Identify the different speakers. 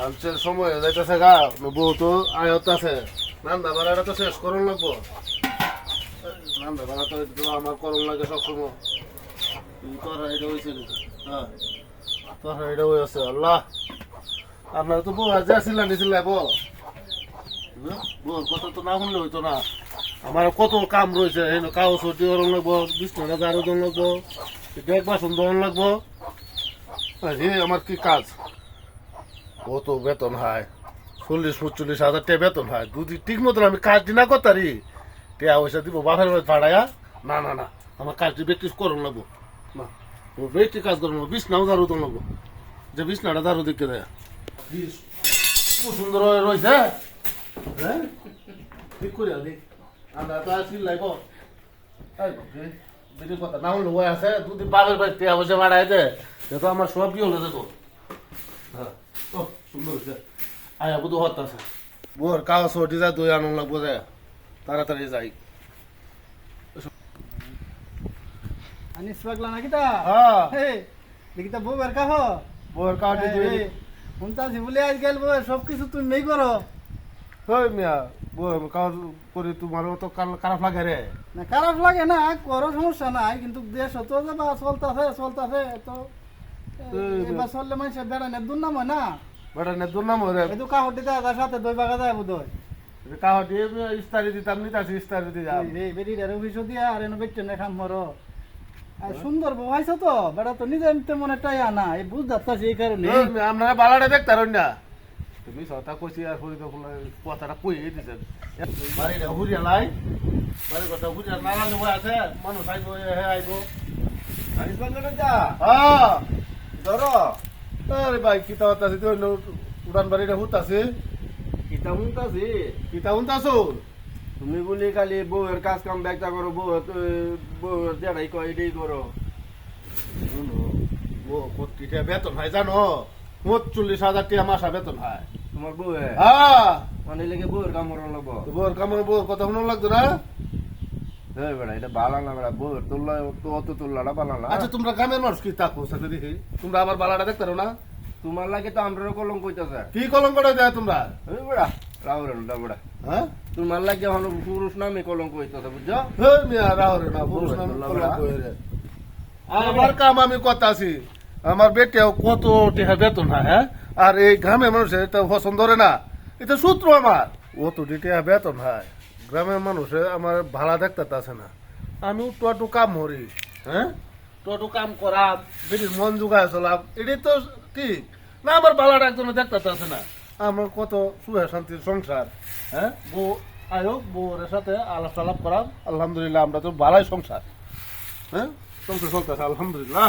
Speaker 1: লাঞ্চের সময় যাইতেছে গা বউ তো আয়ত আছে। নান্দা বাড়াটা তো শেষ করুন লাগবো। নান্দা বাড়া তো আমার করুন লাগে সবসময়। করা এটা হয়েছে হ্যাঁ তোর এটা হয়ে আছে আল্লাহ। আপনার তো বউ আজ আসিলা নিছিল বউ। বউর কথা তো না শুনলে হইতো না। আমার কত কাম রয়েছে এই কাউ ছুটি করুন লাগবো বিষ্ণুটা দাঁড়ো দন লাগবো দেখ বাসন দন লাগবো। আরে আমার কি কাজ? কত বেতন হয়। চল্লিশ পঁচল্লিশ হাজার টাকা বেতন হয়। যদি ঠিক মতন আমি কাজটি না করতারি টিয়া পয়সা দিব বাপের বাড়ি ভাড়ায়া? না না না। আমার কাজটি ব্যক্তি করুন লাগবো। না। ও কাজ করুন বিছনাও দাঁড়ো তো লাগবো। যে বিছনাটা দাঁড়ো দেখতে দেয়। খুব সুন্দর রয়েছে হ্যাঁ? ঠিক করে দেখ আমরা তো আর এই বাপরে, বেটির কথা না হলে আছে। দুদিন বাপের বাড়ি টিয়া পয়সা ভাড়ায় দে। তো আমার সব কি হলো দেখো? হ্যাঁ। সুন্দর আয়া বুধ হত আছে। বোর কাগজ সটি যা দই আনন্দ লাগবো যায়। তাড়াতাড়ি যাই
Speaker 2: আনিস পাগলা নাকি তা
Speaker 1: হ্যাঁ
Speaker 2: হে দেখি তা বউ বের কাহ
Speaker 1: বোর কাগজ
Speaker 2: শুনতাছি বলে আজকাল বউ সব কিছু তুমি নেই করো
Speaker 1: হই মিয়া। বোর কাগজ করে তোমার তো খারাপ লাগে রে
Speaker 2: না খারাপ লাগে না করো সমস্যা নাই কিন্তু দেশ তো যাবা চলতাছে চলতাছে তো
Speaker 1: এই,
Speaker 2: এবার চললে মানুষের বেড়ানোর দুর্নাম হয় না।
Speaker 1: বেটা নে দুর নাম রে
Speaker 2: এই তো কাহটি দাদার সাথে দই বাগা যায় হয়
Speaker 1: কাগজ ইস্তারি দিতাম নিতাছি ইস্তারি দিয়ে যাম।
Speaker 2: এই বেরিটার অফিসও দিয়া আর এনে বেটে নে খাম মরো। আর সুন্দর বউ হয়েছে তো বেড়া তো নিজে তেমন একটাই আনা এই বুঝ যাচ্ছি এই কারণে
Speaker 1: আপনারা বালাটা দেখতারেন না। তুমি সতা কইছি আর হরিদ কথাটা কই দিছেন বাড়িটা হুরিয়া লাই। বাড়ি কথা হুরিয়া নারালে বই আছে মানুষ আইব হে আইব।
Speaker 3: আনিস বাংলা যা।
Speaker 1: হ্যাঁ।
Speaker 3: ধরো।
Speaker 1: আরে ভাই কিতা হতাছে তুই উড়ান বাড়িটা হুতাছে।
Speaker 3: কিতা মুন্তাছি
Speaker 1: কিতা হুতাছো
Speaker 3: তুমি বলি খালি বউয়ের কাজ কাম ব্যাগটা করো বউ বউয়ের যেটাই কয় এটাই করো।
Speaker 1: ও কোটিটা বেতন হয় জানো? মোট চল্লিশ হাজার টাকা মাসা বেতন হয়।
Speaker 3: তোমার বউয়ে?
Speaker 1: হ্যাঁ।
Speaker 3: মানে লেগে বউয়ের কাম করো লাগবো?
Speaker 1: বোর কামড় বোর কথা শুনো লাগতো না?
Speaker 3: বউয়ের তো
Speaker 1: আচ্ছা তোমরা গ্রামের মানুষ কি তাকো সাথে দেখি তোমরা আবার বালাটা দেখতে না?
Speaker 3: তোমার লাগে তো আমরা কলম কইতাছে
Speaker 1: কি কলম করে দেয় তোমরা?
Speaker 3: বেড়া রাহুল না বেড়া।
Speaker 1: হ্যাঁ?
Speaker 3: তোমার লাগে হলো পুরুষ নামে কলম কইতাছে বুঝছ?
Speaker 1: হে মিয়া রাহরে না পুরুষ নামে আমার কাম আমি কথা আছি আমার বেটেও কত টাকা বেতন হয় হ্যাঁ? আর এই গ্রামের মানুষের এটা পছন্দ করে না। এটা সূত্র আমার। অত টাকা বেতন হয় গ্রামের মানুষে আমার ভাড়া দেখতে আছে না। আমি একটু কাম করি হ্যাঁ? একটু কাম করা বেটির মন জোগায় চলাম এটি তো কি না, আমার পালাটা একজন দেখতে আছে না। আমার কত সুখে শান্তির সংসার হ্যাঁ? বউ, আয়ো বউরের সাথে আলাপ টালাপ করাম। আলহামদুলিল্লাহ, আমরা তো ভালোই সংসার হ্যাঁ? সংসার চলতেছে, আলহামদুলিল্লাহ।